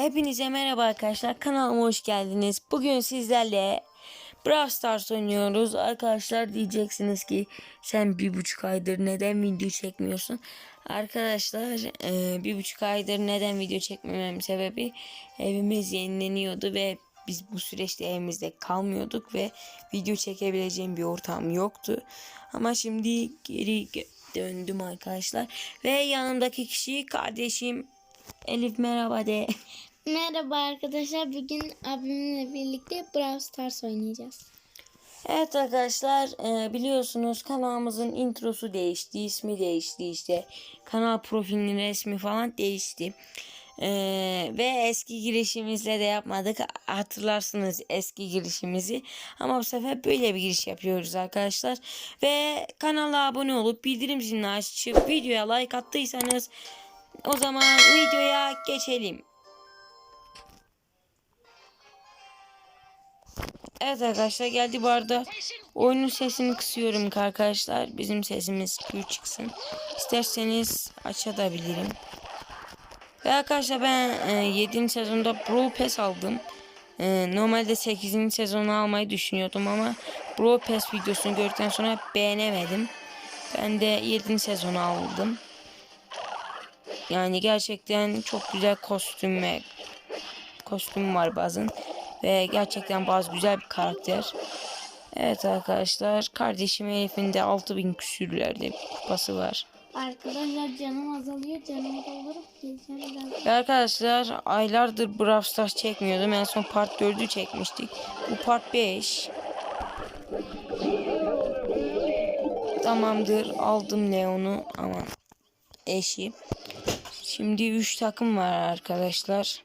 Hepinize merhaba arkadaşlar. Kanalıma hoş geldiniz. Bugün sizlerle Brawl Stars oynuyoruz. Arkadaşlar diyeceksiniz ki sen bir buçuk aydır neden video çekmiyorsun? Arkadaşlar bir buçuk aydır neden video çekmemem sebebi evimiz yenileniyordu ve biz bu süreçte evimizde kalmıyorduk ve video çekebileceğim bir ortam yoktu. Ama şimdi geri döndüm arkadaşlar. Ve yanımdaki kişi kardeşim Elif merhaba de. Merhaba arkadaşlar. Bugün abimle birlikte Brawl Stars oynayacağız. Evet arkadaşlar e, biliyorsunuz kanalımızın introsu değişti, ismi değişti işte. Kanal profilinin resmi falan değişti. E, ve eski girişimizle de yapmadık. Hatırlarsınız eski girişimizi. Ama bu sefer böyle bir giriş yapıyoruz arkadaşlar. Ve kanala abone olup bildirim zilini açıp videoya like attıysanız o zaman videoya geçelim. Evet arkadaşlar geldi bu arada oyunun sesini kısıyorum arkadaşlar bizim sesimiz gür çıksın. İsterseniz açabilirim. Ve arkadaşlar ben e, 7. sezonda Brawl Pass aldım. E, normalde 8. sezonu almayı düşünüyordum ama Brawl Pass videosunu gördükten sonra beğenemedim. Ben de 7. sezonu aldım. Yani gerçekten çok güzel kostüm ve kostüm var bazen. Ve gerçekten bazı güzel bir karakter. Evet arkadaşlar kardeşim Elif'in de 6000 küsürlerde kupası var. Arkadaşlar canım azalıyor. Canımı doldurup geleceğim arkadaşlar aylardır Brawl Stars çekmiyordum. En son part 4'ü çekmiştik. Bu part 5. Tamamdır aldım Leon'u aman eşi. Şimdi 3 takım var arkadaşlar.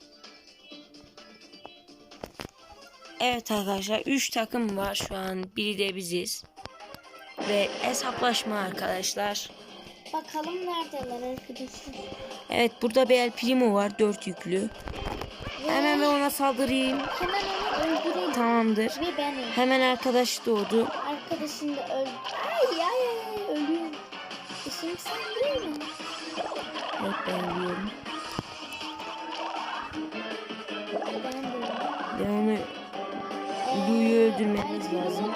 Evet arkadaşlar 3 takım var şu an. Biri de biziz. Ve hesaplaşma arkadaşlar. Bakalım neredeler arkadaşlar. Evet burada bir El Primo var 4 yüklü. Hemen ben ona saldırayım. Hemen onu öldüreyim. Tamamdır. Ve ben öldüm. Hemen arkadaş doğdu. Arkadaşım da öldü. Ay ay ay ölüyorum. E şimdi sen değil mi? Evet ben biliyorum. Ben onu Lu'yu öldürmemiz lazım.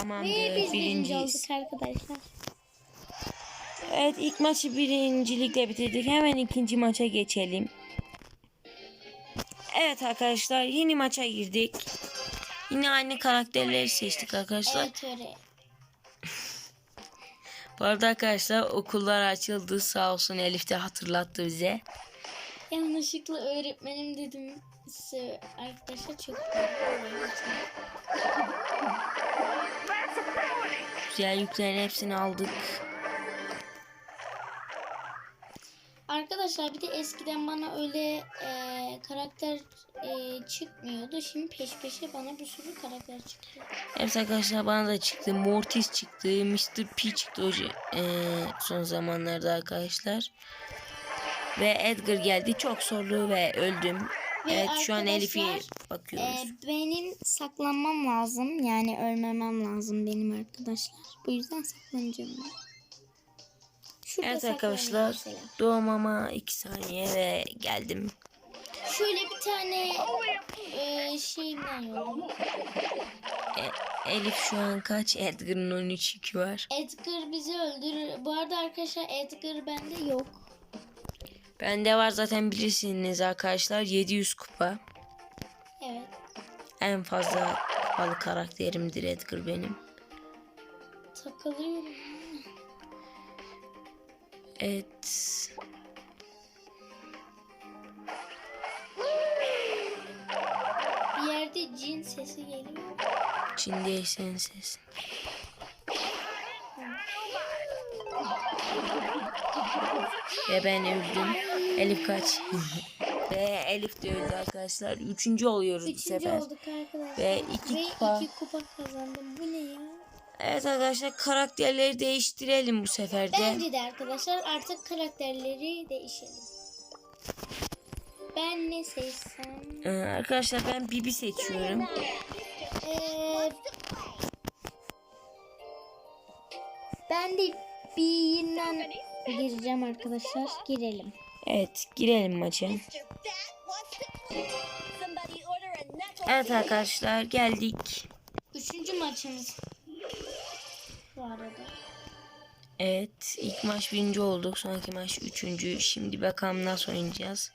Tamamdır Ve biz birinci olduk arkadaşlar. Evet ilk maçı birincilikle bitirdik. Hemen ikinci maça geçelim. Evet arkadaşlar yeni maça girdik. Yine aynı karakterleri seçtik arkadaşlar. Evet öyle. Bu arada arkadaşlar okullar açıldı sağ olsun Elif de hatırlattı bize. Yanlışlıkla öğretmenim dedim. Size arkadaşlar çok Güzel yüklerin hepsini aldık. Arkadaşlar bir de eskiden bana öyle e, karakter e, çıkmıyordu. Şimdi peş peşe bana bir sürü karakter çıkıyor. Evet arkadaşlar bana da çıktı. Mortis çıktı. Mr. P çıktı hoca, eee, son zamanlarda arkadaşlar. Ve Edgar geldi. Çok zorlu ve öldüm. Ve evet şu an Elif'i arkadaşlar, bakıyoruz. E, benim saklanmam lazım. Yani ölmemem lazım benim arkadaşlar. Bu yüzden saklanacağım ben. Şurada evet arkadaşlar mesela. doğmama 2 saniye ve geldim. Şöyle bir tane e, şeyden. E- Elif şu an kaç? Edgar'ın 13 yükü var. Edgar bizi öldürür. Bu arada arkadaşlar Edgar bende yok. Bende var zaten bilirsiniz arkadaşlar 700 kupa. Evet. En fazla kupalı karakterimdir Edgar benim. Takılıyorum. Evet. Bir yerde cin sesi geliyor. Çindeysen ses. Ve ben öldüm. Elif kaç. Ve Elif de öldü arkadaşlar. Üçüncü oluyoruz bu Üçüncü sefer. olduk arkadaşlar. Ve iki Ve kupa. iki kupa kazandım. Bu ne ya? Evet arkadaşlar karakterleri değiştirelim bu sefer de. Bence de arkadaşlar artık karakterleri değişelim. Ben ne seçsem? Ee, arkadaşlar ben Bibi seçiyorum. Ee, ben de gireceğim arkadaşlar. Girelim. Evet girelim maça. Evet arkadaşlar geldik. Üçüncü maçımız. Bu arada. Evet ilk maç birinci olduk. Sonraki maç üçüncü. Şimdi bakalım nasıl oynayacağız.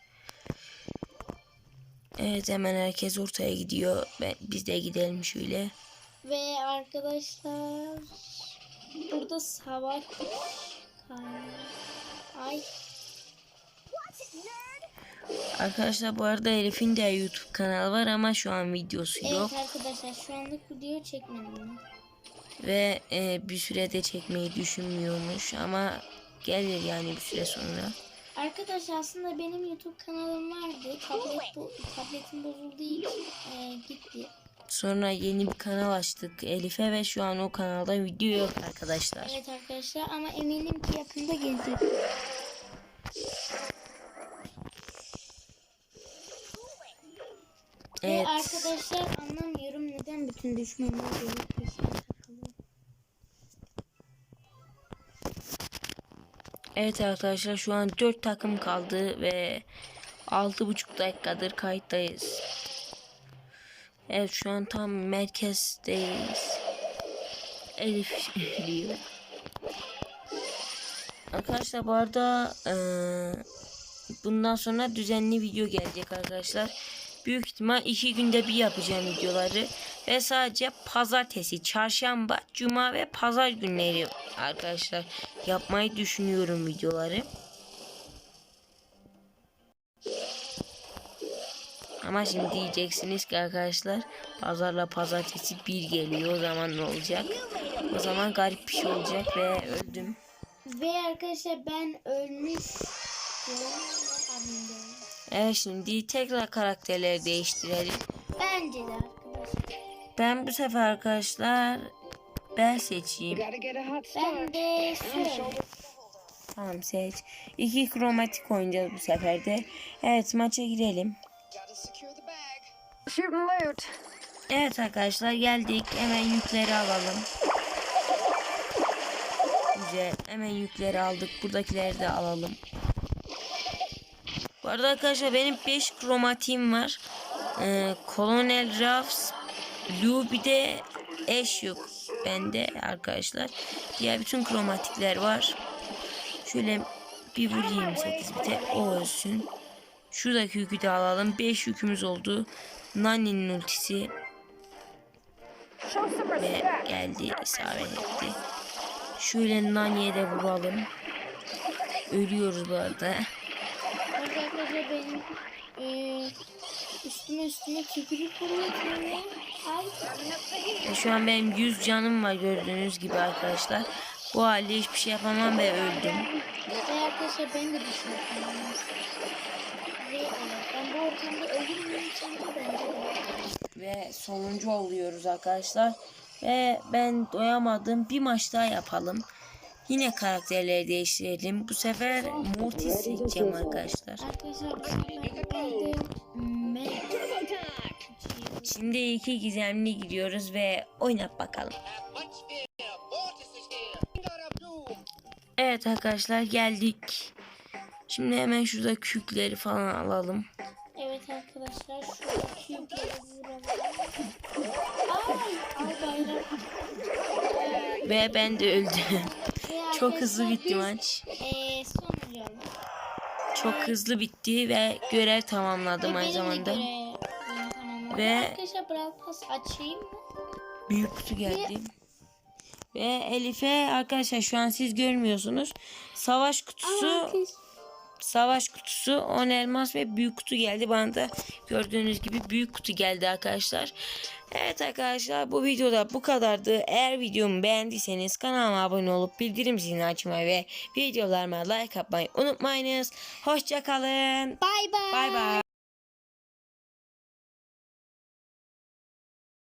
Evet hemen herkes ortaya gidiyor. Ben, biz de gidelim şöyle. Ve arkadaşlar burada savaş. Ay Arkadaşlar bu arada Elif'in de YouTube kanalı var ama şu an videosu yok. evet arkadaşlar şu anlık video çekmedim. Ve e, bir sürede çekmeyi düşünmüyormuş ama gelir yani bir süre sonra. Arkadaşlar aslında benim YouTube kanalım vardı. Tablet bu tabletim bozulduğu için e, gitti. Sonra yeni bir kanal açtık Elif'e ve şu an o kanalda video yok arkadaşlar. Evet arkadaşlar ama eminim ki yakında gelecek. Ve Evet. arkadaşlar anlamıyorum neden bütün düşmanlar benim peşime takılıyor. Evet arkadaşlar şu an 4 takım kaldı ve 6,5 dakikadır kayıttayız. Evet şu an tam merkezdeyiz. Elif diyor. Arkadaşlar bu arada eee, bundan sonra düzenli video gelecek arkadaşlar. Büyük ihtimal iki günde bir yapacağım videoları. Ve sadece pazartesi, çarşamba, cuma ve pazar günleri arkadaşlar yapmayı düşünüyorum videoları. Ama şimdi diyeceksiniz ki arkadaşlar pazarla pazartesi bir geliyor o zaman ne olacak? O zaman garip bir şey olacak ve öldüm. Ve arkadaşlar ben ölmüş. Evet şimdi tekrar karakterleri değiştirelim. Bence de arkadaşlar. Ben bu sefer arkadaşlar ben seçeyim. Ben de. Tamam seç. İki kromatik oynayacağız bu sefer de. Evet maça girelim. Shoot and loot. Evet arkadaşlar geldik. Hemen yükleri alalım. Güzel. Hemen yükleri aldık. Buradakileri de alalım. Bu arada arkadaşlar benim 5 kromatiğim var. Ee, Colonel Ruffs, bir de Ash yok bende arkadaşlar. Diğer bütün kromatikler var. Şöyle bir vurayım 8 bite. O ölsün. Şuradaki yükü de alalım. 5 yükümüz oldu. Nani'nin ultisi ve geldi isabet etti. Şöyle Nani'ye de vuralım. Ölüyoruz bu arada. E, Şu an benim 100 canım var gördüğünüz gibi arkadaşlar. Bu halde hiçbir şey yapamam ve öldüm. Arkadaşlar ben de. Ve evet, bence. Ve sonuncu oluyoruz arkadaşlar. Ve ben doyamadım. Bir maç daha yapalım. Yine karakterleri değiştirelim. Bu sefer Mortis seçeceğim arkadaşlar. Şimdi iki gizemli gidiyoruz ve oynat bakalım. Evet arkadaşlar geldik. Şimdi hemen şurada kükleri falan alalım. Arkadaşlar şu yükleri vuralım. Ay, ay bayrak. Ve ben de öldüm. Çok hızlı arkadaşlar bitti maç. eee, sonucu olduk. Çok hızlı bitti ve görev tamamladım Ve aynı benim de zamanda. Ve- Arkadaşlar Brawl Pass açayım mı? Büyük kutu geldi. Ve Elif'e arkadaşlar şu an siz görmüyorsunuz. Savaş kutusu Arkadaş- savaş kutusu 10 elmas ve büyük kutu geldi. Bana da gördüğünüz gibi büyük kutu geldi arkadaşlar. Evet arkadaşlar bu videoda bu kadardı. Eğer videomu beğendiyseniz kanalıma abone olup bildirim zilini açmayı ve videolarıma like atmayı unutmayınız. Hoşçakalın. Bay bay.